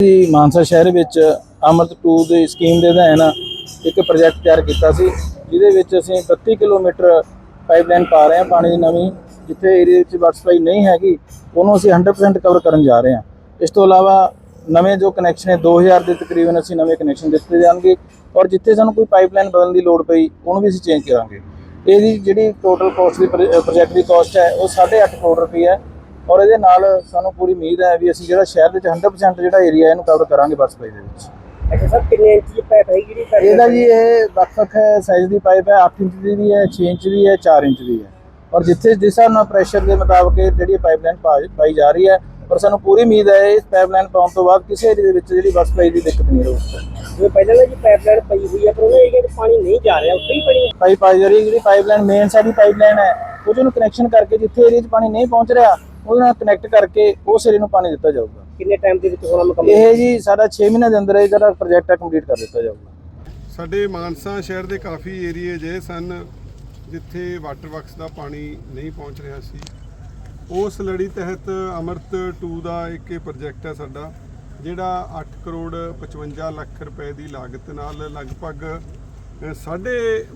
ਜੀ ਮਾਨਸਾ ਸ਼ਹਿਰ ਵਿੱਚ ਅਮਰਤ 2 ਦੀ ਸਕੀਮ ਦੇ ਅਧੀਨ ਇੱਕ ਪ੍ਰੋਜੈਕਟ ਤਿਆਰ ਕੀਤਾ ਸੀ, ਜਿਹਦੇ ਵਿੱਚ ਅਸੀਂ 32 ਕਿਲੋਮੀਟਰ ਪਾਈਪਲਾਈਨ ਪਾ ਰਹੇ ਹਾਂ ਪਾਣੀ ਦੀ ਨਵੀਂ ਜਿੱਥੇ ਏਰੀਆ ਵਿੱਚ ਵਾਟਰ ਸਪਲਾਈ ਨਹੀਂ ਹੈਗੀ, ਉਹਨੂੰ ਅਸੀਂ 100% ਕਵਰ ਕਰਨ ਜਾ ਰਹੇ ਹਾਂ। ਇਸ ਤੋਂ ਇਲਾਵਾ ਨਵੇਂ ਜੋ ਕਨੈਕਸ਼ਨ ਹੈ 2000 ਦੇ ਤਕਰੀਬਨ ਅਸੀਂ ਨਵੇਂ ਕਨੈਕਸ਼ਨ ਦਿੱਤੇ ਜਾਣਗੇ ਔਰ ਜਿੱਥੇ ਸਾਨੂੰ ਕੋਈ ਪਾਈਪਲਾਈਨ ਬਦਲਣ ਦੀ ਲੋੜ ਪਈ, ਉਹਨੂੰ ਵੀ ਅਸੀਂ ਚੇਂਜ ਕਰਾਂਗੇ। ਇਹਦੀ ਜਿਹੜੀ ਟੋਟਲ ਕਾਸਟ ਦੀ ਪ੍ਰੋਜੈਕਟ ਦੀ ਕੋਸਟ ਹੈ, ਉਹ 8.5 ਕਰੋੜ ਰੁਪਏ ਹੈ। ਔਰ ਇਹਦੇ ਨਾਲ ਸਾਨੂੰ ਪੂਰੀ ਉਮੀਦ ਹੈ ਵੀ ਅਸੀਂ ਜਿਹੜਾ ਸ਼ਹਿਰ ਦੇ ਵਿੱਚ 100% ਜਿਹੜਾ ਏਰੀਆ ਇਹਨੂੰ ਕਵਰ ਕਰਾਂਗੇ ਵਾਟਰ ਸਪਲਾਈ ਦੇ ਵਿੱਚ। ਅੱਛਾ ਸਰ ਕਿੰਨੇ ਇੰਚ ਦੀ ਪਾਈਪ ਹੈ ਜਿਹੜੀ ਇਹਦਾ ਜੀ ਇਹ ਵੱਖ-ਵੱਖ ਸਾਈਜ਼ ਦੀ ਪਾਈਪ ਹੈ 8 ਇੰਚ ਦੀ ਵੀ ਹੈ 6 ਇੰਚ ਦੀ ਹੈ 4 ਇੰਚ ਦੀ ਹੈ। ਔਰ ਜਿੱਥੇ ਜਿਸ ਹਿਸਾਬ ਨਾਲ ਪ੍ਰੈਸ਼ਰ ਦੇ ਮੁਤਾਬਕ ਇਹ ਜਿਹੜੀ ਪਾਈਪਲਾਈਨ ਪਾਈ ਜਾ ਰਹੀ ਹੈ ਪਰ ਸਾਨੂੰ ਪੂਰੀ ਉਮੀਦ ਹੈ ਇਸ ਪਾਈਪਲਾਈਨ ਪਾਉਣ ਤੋਂ ਬਾਅਦ ਕਿਸੇ ਏਰੀਆ ਦੇ ਵਿੱਚ ਜਿਹੜੀ ਵਾਟਰ ਸਪਲਾਈ ਦੀ ਦਿੱਕਤ ਨਹੀਂ ਰਹੂਗੀ। ਜਿਵੇਂ ਪਹਿਲਾਂ ਜੀ ਪਾਈਪਲਾਈਨ ਪਈ ਹੋਈ ਹੈ ਪਰ ਉਹਨਾਂ ਏਰੀਆ 'ਚ ਪਾਣੀ ਨਹੀਂ ਜਾ ਰਿਹਾ ਉੱਥੇ ਹੀ ਪਣੀ ਹੈ। ਪਾਈਪ ਪਾਈ ਜਾ ਰਹੀ ਜਿਹੜੀ ਪਾਈਪਲਾਈਨ ਮੇਨ ਸਾਡੀ ਪਾਈਪਲਾਈਨ ਹੈ ਉਹਨੂੰ ਕਨੈਕਸ਼ਨ ਕਰਕੇ ਜਿੱਥੇ ਏਰੀਆ 'ਚ ਪਾਣੀ ਨਹੀਂ ਪਹੁੰਚ ਰਿਹਾ ਉਹਦੇ ਨਾਲ ਕਨੈਕਟ ਕਰਕੇ ਉਸ ਏਰੀਆ ਨੂੰ ਪਾਣੀ ਦਿੱਤਾ ਜਾਊਗਾ। ਕਿੰਨੇ ਟਾਈਮ ਦੇ ਵਿੱਚ ਹੋਣਾ ਮੁਕੰਮਲ ਇਹ ਜੀ ਸਾਡਾ 6 ਮਹੀਨੇ ਦੇ ਅੰਦਰ ਇਹ ਜਿਹੜਾ ਪ੍ਰੋਜੈਕਟ ਹੈ ਕੰਪਲੀਟ ਕਰ ਦਿੱਤਾ ਜਾਊਗਾ। ਸਾਡੇ ਮਾਨਸਾ ਸ਼ਹਿਰ ਦੇ ਕਾਫੀ ਏਰੀਏ ਜੇ ਸਨ ਜਿੱਥੇ ਵਾਟਰ ਵਰਕਸ ਦਾ ਪਾਣੀ ਨਹੀਂ ਪਹੁੰਚ ਰਿਹਾ ਸੀ। ਉਸ ਲੜੀ ਤਹਿਤ ਅਮਰਤ 2 ਦਾ ਇੱਕ ਇਹ ਪ੍ਰੋਜੈਕਟ ਹੈ ਸਾਡਾ ਜਿਹੜਾ 8 ਕਰੋੜ 55 ਲੱਖ ਰੁਪਏ ਦੀ ਲਾਗਤ ਨਾਲ ਲਗਭਗ ਅ, ਸਾਢੇ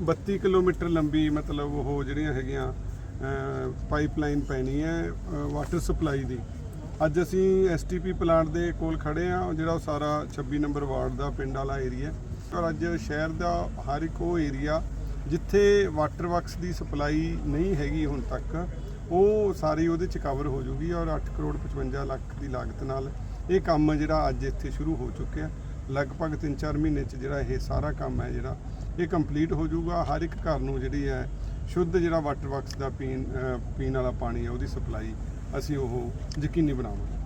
32 ਕਿਲੋਮੀਟਰ ਲੰਬੀ ਮਤਲਬ ਉਹ ਜਿਹੜੀਆਂ ਹੈਗੀਆਂ ਪਾਈਪਲਾਈਨ ਪੈਣੀ ਹੈ ਵਾਟਰ ਸਪਲਾਈ ਦੀ। ਅੱਜ ਅਸੀਂ ਐਸਟੀਪੀ ਪਲਾਂਟ ਦੇ ਕੋਲ ਖੜੇ ਆ ਜਿਹੜਾ ਉਹ ਸਾਰਾ 26 ਨੰਬਰ ਵਾਰਡ ਦਾ ਪਿੰਡ ਵਾਲਾ ਏਰੀਆ ਔਰ ਅੱਜ ਸ਼ਹਿਰ ਦਾ ਹਰ ਇੱਕ ਉਹ ਏਰੀਆ ਜਿੱਥੇ ਵਾਟਰ ਵਰਕਸ ਦੀ ਸਪਲਾਈ ਨਹੀਂ ਹੈਗੀ ਹੁਣ ਤੱਕ, ਉਹ ਸਾਰੀ ਉਹਦੇ ਚ ਕਵਰ ਹੋ ਜੂਗੀ ਔਰ 8 ਕਰੋੜ 55 ਲੱਖ ਦੀ ਲਾਗਤ ਨਾਲ ਇਹ ਕੰਮ ਜਿਹੜਾ ਅੱਜ ਇੱਥੇ ਸ਼ੁਰੂ ਹੋ ਚੁੱਕਿਆ। ਲਗਭਗ 3-4 ਮਹੀਨੇ ਚ ਜਿਹੜਾ ਇਹ ਸਾਰਾ ਕੰਮ ਹੈ ਜਿਹੜਾ, ਇਹ ਕੰਪਲੀਟ ਹੋ ਜਾਊਗਾ ਹਰ ਇੱਕ ਘਰ ਨੂੰ ਜਿਹੜੀ ਹੈ ਸ਼ੁੱਧ ਜਿਹੜਾ ਵਾਟਰ ਵਰਕਸ ਦਾ ਪੀਣ, ਅਹ, ਪੀਣ ਵਾਲਾ ਪਾਣੀ ਹੈ, ਉਹਦੀ ਸਪਲਾਈ ਅਸੀਂ ਉਹ ਯਕੀਨੀ ਬਣਾਵਾਂਗੇ।